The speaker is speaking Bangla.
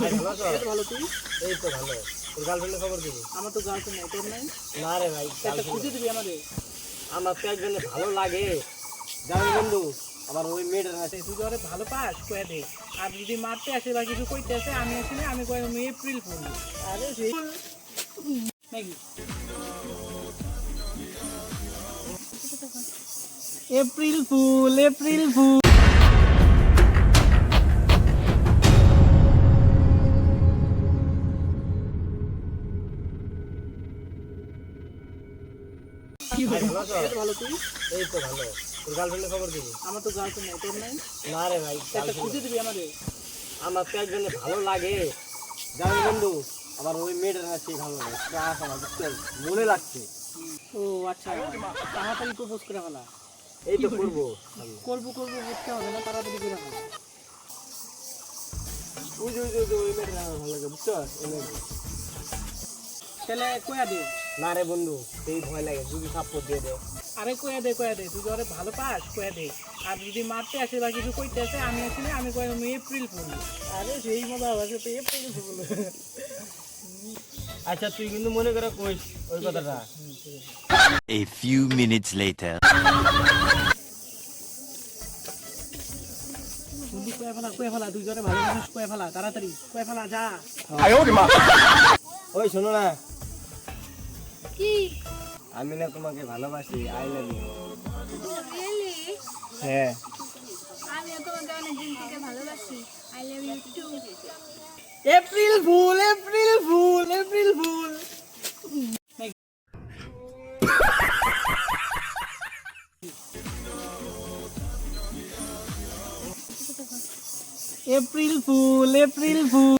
ভাই, ভালো আছো? ভালো তুই? এই তো ভালো। তোর গার্লফ্রেন্ডের খবর কি? আমার তো গার্লফ্রেন্ড নাই তোর নাই? না রে ভাই একটা খুঁজে দিবি আমাদের। আমার তো একজনে ভালো লাগে। জানি বন্ধু আমার ওই মেয়েটার কাছে তুই তো ভালো পাস কয়ে দে। আর যদি মারতে আসে বা কিছু কইতে আসে আমি আছি না আমি কয়ে আমি এপ্রিল ফুল আরে সেই নাকি এপ্রিল ফুল এপ্রিল ফুল। ভাই, ভালো আছো? ভালো তুই এই তো ভালো। তোর গার্লফ্রেন্ডের খবর কি? আমার তো গার্লফ্রেন্ড নাই তোর নাই? না রে ভাই একটা খুঁজে দিবি আমাদের আমার। তো একজনে ভালো লাগে। জানি বন্ধু আমার ওই মেয়েটার কাছে ভালো লাগে। ক্লাস আমার বুঝতে? মনে লাগছে। ও আচ্ছা। তাড়াতাড়ি প্রপোজ করে ফেলা। এই তো করব। করব করব বুঝতে হবে না তাড়াতাড়ি করে ফেলা। ওই যে ওই যে ওই যে ওই মেয়েটার আমার ভালো লাগে বুঝতে মেয়েটা। তাহলে কয়া দে? না রে বন্ধু সেই ভয় লাগে যদি সাপোর্ট দিয়ে দে। আরে কয়া দে কয়া দে তুই ওরে ভালো পাস কয়া দে। আর যদি মারতে আসে বা কিছু কইতে আসে আমি আছি না আমি কয়ে আমি এপ্রিল ফুল আরে সেই মজা হবে তো এপ্রিল ফুল আচ্ছা তুই কিন্তু মনে করে কইস ওই কথাটা। A few minutes later. বন্ধু কয়া ফেলা কয়া ফেলা তুই জোরে ভালো মানুষ কয়া ফেলা তাড়াতাড়ি কয়া ফেলা যা। ওই শোনো না কি? আমি না তোমাকে ভালোবাসি আই লাভ ইউ রিয়েলি হ্যাঁ। আমিও তোমাকে অনেক দিন থেকে ভালোবাসি I love you too April April April April fool April fool